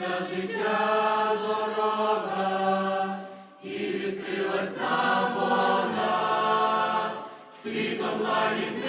за життя дорога, і відкрилась нам вона, світом лаві.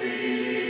thee.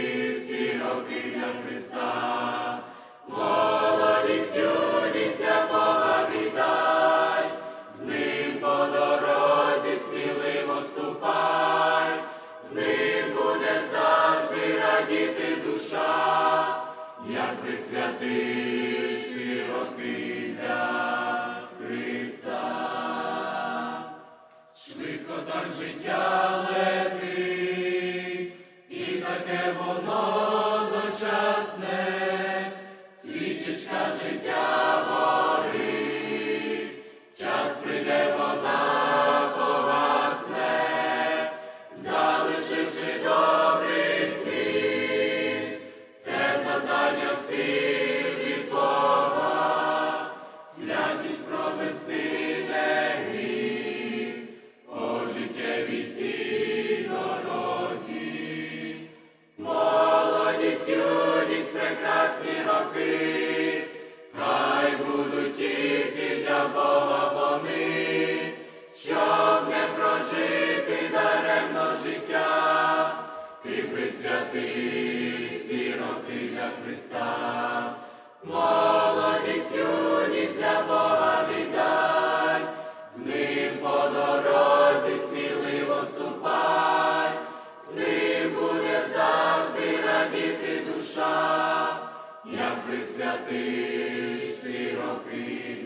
Душа, всі роки